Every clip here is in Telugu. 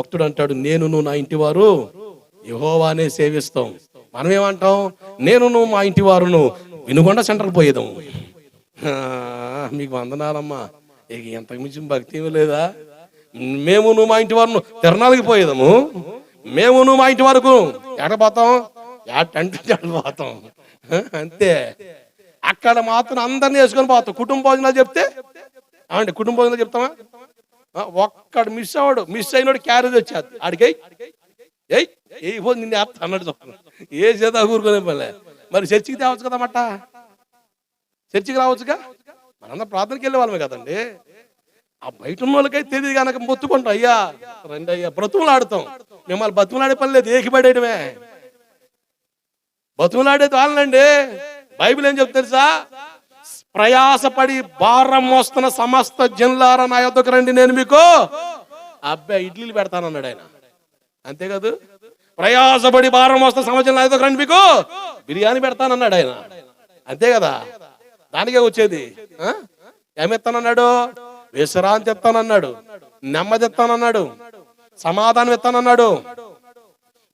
భక్తుడు అంటాడు నేను నువ్వు నా ఇంటి వారు యహోవానే సేవిస్తాం. మనం ఏమంటాం నేను నువ్వు మా ఇంటి వారును వినుగొండ సెంటర్కి పోయేదాం. మీకు వందనాలమ్మా. ఇక ఎంతకు మించిన భక్తి ఏమీ లేదా? మేము నువ్వు మా ఇంటి వారు తిరణాలకి పోయేదాము. మేము నువ్వు మా ఇంటి వరకు ఎక్కడ పోతాం అంటే పోతాం. అంతే. అక్కడ మాత్రం అందరిని వేసుకొని పోతాం. కుటుంబ భోజనాలు చెప్తే అంటే కుటుంబ భోజనాలు చెప్తామా? ఒక్కడు మిస్ అవ్వడు. మిస్ అయినోడు క్యారేజ్ వచ్చేది. ఆడికి ఏయ్ ఏ పో నిన్ను వేస్తా అన్నాడు ఏ చేత ఊరుకునే పని మరి చర్చికి తేవచ్చు కదా చర్చికి రావచ్చుగా? మనందరం ప్రార్థనకి వెళ్ళే వాళ్ళమే కదండి. ఆ బయట ఉన్న వాళ్ళకైతే తెలియదు కనుక మొత్తుకుంటాం. అయ్యా రెండు అయ్యా బ్రతుములు ఆడతాం. మిమ్మల్ని బతుములాడే పని లేదు ఏకిపడేయడమే బతుములాడేది వాళ్ళండి. బైబిల్ ఏం చెప్తారు తెలుసా? ప్రయాసపడి భారం మోస్తున్న సమస్త జన్లార నా యొక్కకు రండి నేను మీకు అబ్బాయి ఇడ్లీలు పెడతానన్నాడు ఆయన. అంతే కాదు ప్రయాసపడి భారం మోస్తున్న సమస్య నా యొద్దకు రండి మీకు. బిర్యానీ పెడతానన్నాడు ఆయన. అంతే కదా? దానికే వచ్చేది. ఏమిస్తానన్నాడు విశ్రాంతి ఇస్తానన్నాడు నెమ్మది ఇస్తానన్నాడు సమాధానం ఇస్తానన్నాడు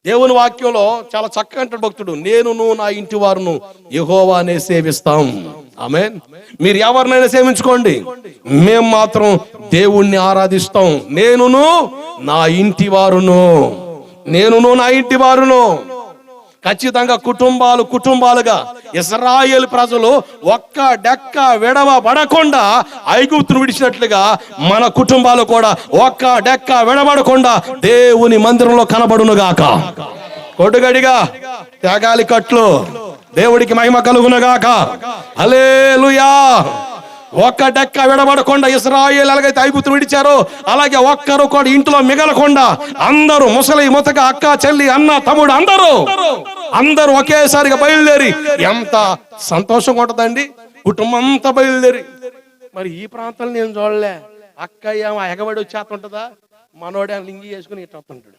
దేవుని వాక్యంలో చాలా చక్కగా అంటాడు భక్తుడు నేను నా ఇంటి వారును యహోవానే సేవిస్తాం. ఆమె మీరు ఎవరినైనా సేవించుకోండి. మేము మాత్రం దేవుణ్ణి ఆరాధిస్తాం. నేనును నా ఇంటి వారును. నేనును నా ఇంటి వారును. ఖచ్చితంగా కుటుంబాలు కుటుంబాలుగా ఇస్రాయేల్ ప్రజలు ఒక్క డెక్క విడవ పడకుండా ఐగుప్తును విడిచినట్లుగా మన కుటుంబాలు కూడా ఒక్క డెక్క విడబడకుండా దేవుని మందిరంలో కనబడునుగాక. కొడుగడిగా త్యాగాలి కట్లు దేవుడికి మహిమ కలుగును గాక ఒక్క డెక్క విడబడకుండా ఇస్రాయేల్ ఎలాగైతే ఐగుతులు విడిచారో అలాగే ఒక్కరు కూడా ఇంట్లో మిగలకుండా అందరూ ముసలి ముతక అక్క చెల్లి అన్న తమ్ముడు అందరూ అందరూ ఒకేసారిగా బయలుదేరి ఎంత సంతోషంగా ఉంటుందండి కుటుంబం అంతా బయలుదేరి. మరి ఈ ప్రాంతాలు నేను చూడలే. అక్క ఏమో ఎగబడి వచ్చేస్తుంటుందా? మనోడే లింగి వేసుకుని ఇట్లా వస్తుంటాడు.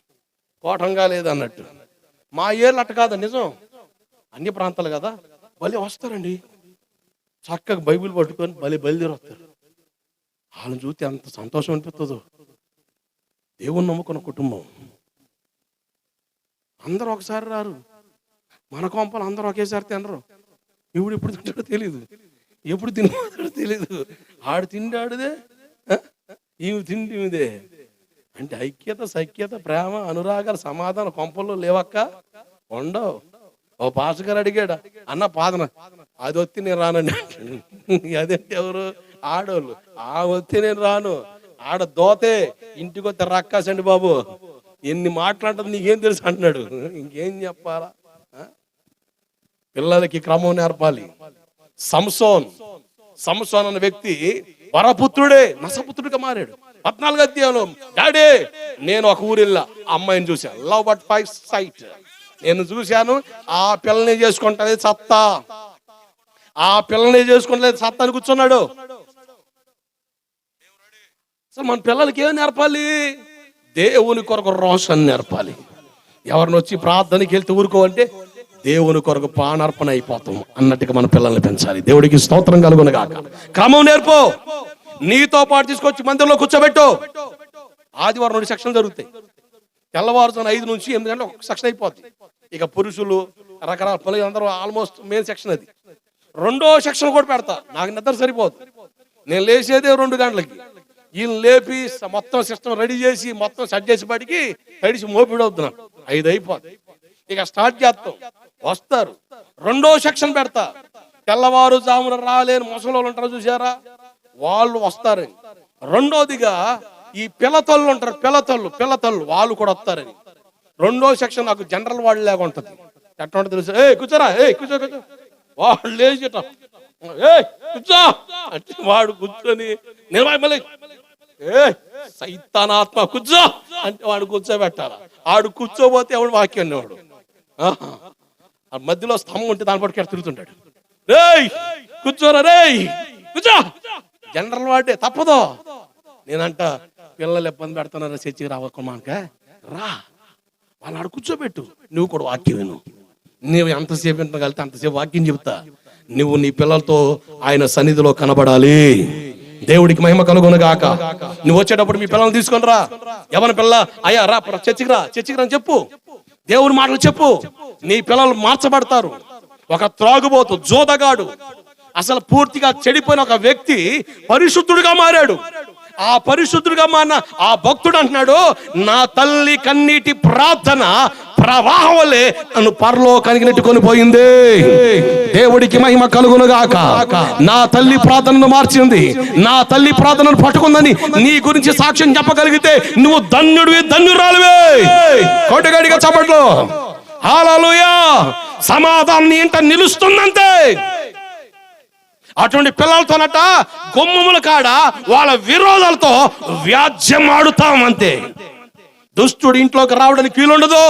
కోటంగా లేదన్నట్టు. మా ఏర్లు అట్ట కాదు నిజం. అన్ని ప్రాంతాలు కదా. భలే వస్తారండి. చక్కగా బైబిల్ పట్టుకొని భలే బయలుదేరి వస్తారు. వాళ్ళని చూస్తే ఎంత సంతోషం అనిపిస్తుందో. దేవుణ్ణి నమ్ముకున్న కుటుంబం. అందరూ ఒకసారి రారు. మన కొంపలు అందరూ ఒకేసారి తినరు. ఇప్పుడు ఎప్పుడు తింటాడో తెలియదు ఎప్పుడు తినడో తెలియదు ఆడు తిండాడుదే. ఈమె తిండి ఇదే అంటే ఐక్యత సఖ్యత ప్రేమ అనురాగాలు సమాధానం కొంపల్లో లేవక్క. ఉండవు. ఓ పాసగారు అడిగాడు? అన్న పాదన. అది వచ్చి నేను రానండి. అదేంటి ఎవరు? ఆడోళ్ళు. ఆ వచ్చి నేను రాను. ఆడ దోతే ఇంటికి వస్తే రక్కాసండి బాబు. ఎన్ని మాట్లాడుతుంది నీకేం తెలుసు అంటున్నాడు ఇంకేం చెప్పాలా? పిల్లలకి క్రమం నేర్పాలి. సంసోన్. సంసోన్ అన్న వ్యక్తి వరపుత్రుడే నసపుత్రుడిగా మారాడు. పద్నాలుగు అధ్యాయంలో డాడీ నేను ఒక ఊరిల్లా అమ్మాయిని చూశాను లవ్ బట్ ఫైవ్ సైట్. నేను చూశాను ఆ పిల్లని చేసుకుంటానే సత్తా. ఆ పిల్లని చేసుకుంటలేదు సత్తా అని కూర్చున్నాడు. సో మన పిల్లలకి ఏం నేర్పాలి? దేవుని కొరకు రోషన్ నేర్పాలి. ఎవరిని వచ్చి ప్రార్థనకి వెళ్తే ఊరుకోవంటే దేవుని కొరకు ప్రాణార్పణ అయిపోతాం అన్నట్టుగా మన పిల్లల్ని పెంచాలి. దేవుడికి స్తోత్రం కలుగును గాక క్రమం నేర్పు. నీతో పాటు తీసుకొచ్చి మందిరంలో కూర్చోబెట్టు. ఆదివారం రెండు సెక్షన్లు జరుగుతాయి. తెల్లవారుజామున ఐదు నుంచి ఎనిమిది గంటలకు ఒక సెక్షన్ అయిపోద్ది. ఇక పురుషులు రకరకాల పిల్లలు అందరూ ఆల్మోస్ట్ మెయిన్ సెక్షన్ అది. రెండో సెక్షన్ కూడా పెడతా. నాకు నిద్ర సరిపోదు. నేను లేచేదే రెండు గంటలకి. ఈయన లేపి మొత్తం సిస్టమ్ రెడీ చేసి మొత్తం సెట్ చేసి బడికి తడిసి మోపిడి అవుతున్నాం. ఐదు అయిపోద్ది. ఇక స్టార్ట్ చేస్తాం. వస్తారు. రెండో సెక్షన్ పెడతా. తెల్లవారుజామున రాలేని ముసలోళ్ళు ఉంటారు చూసారా వాళ్ళు వస్తారు. రెండోదిగా ఈ పిల్లతల్లు ఉంటారు పిల్లతల్లు పిల్లతల్లు వాళ్ళు కూడా వస్తారని రెండో సెక్షన్ నాకు జనరల్ వాళ్ళు లాగా ఉంటుంది. ఎట్లా ఉంటుంది తెలుసు? ఏ కూర్చోరా ఏ కూర్చో కూర్చో. వాళ్ళు లేచిట ఏ కూర్చో అంటే వాడు కూర్చొని నిలబడి మళ్ళీ ఏ సైతానాత్మ కూర్చో అంటే వాడు కూర్చోబెట్టాలా? ఆడు కూర్చోబోతే ఎవడు వాక్యం వాడు ఆ మధ్యలో స్తంభం ఉంటే దాని పట్టుకు తిరుగుతుంటాడు. రేయ్ కూర్చోరా రేయ్ కూర్చో. జనరల్ వాడే తప్పదు. నేనంట పిల్లలు ఇబ్బంది పెడుతున్నారు చర్చికి రావకుమాక రా వాళ్ళు ఆడ కూర్చోబెట్టు. నువ్వు కూడా వాక్యం విను. నువ్వు ఎంతసేపు వింటగలితే అంతసేపు వాక్యం చెబుతా. నువ్వు నీ పిల్లలతో ఆయన సన్నిధిలో కనబడాలి. దేవుడికి మహిమ కలుగును నువ్వు వచ్చేటప్పుడు మీ పిల్లల్ని తీసుకొని రా. ఎవరి పిల్ల? అయ్యా రా చర్చికి రా చర్చికి రా అని చెప్పు. దేవుని మాటలు చెప్పు. నీ పిల్లలు మార్చబడతారు. ఒక త్రాగుబోతు జోదగాడు. అసలు పూర్తిగా చెడిపోయిన ఒక వ్యక్తి పరిశుద్ధుడుగా మారాడు. ఆ పరిశుద్ధుడుగా మారిన ఆ భక్తుడు అంటున్నాడు నా తల్లి కన్నీటి ప్రార్థన ప్రవాహం వల్లే నన్ను పరలోకానికి నెట్టుకొని పోయింది. దేవుడికి మహిమ కలుగునుగాక. నా తల్లి ప్రార్థనను మార్చింది. నా తల్లి ప్రార్థనను పట్టుకుందని నీ గురించి సాక్ష్యం చెప్పగలిగితే నువ్వు ధన్యుడివి ధన్యురాలువే. కొట్టుగడిగా చప్పట్లు హాలూయా. సమాధానం ఇంట నిలుస్తుందంతే. అటువంటి పిల్లలతోనట గుమ్మముల కాడ వాళ్ళ విరోధాలతో వ్యాజ్యం ఆడుతాం అంతే. దుష్టుడు ఇంట్లోకి రావడానికి వీలుండదు.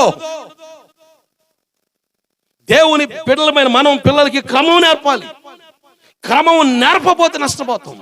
దేవుని బిడ్డలమైన మనం పిల్లలకి క్రమం నేర్పాలి. క్రమం నేర్పపోతే నష్టపోతాం.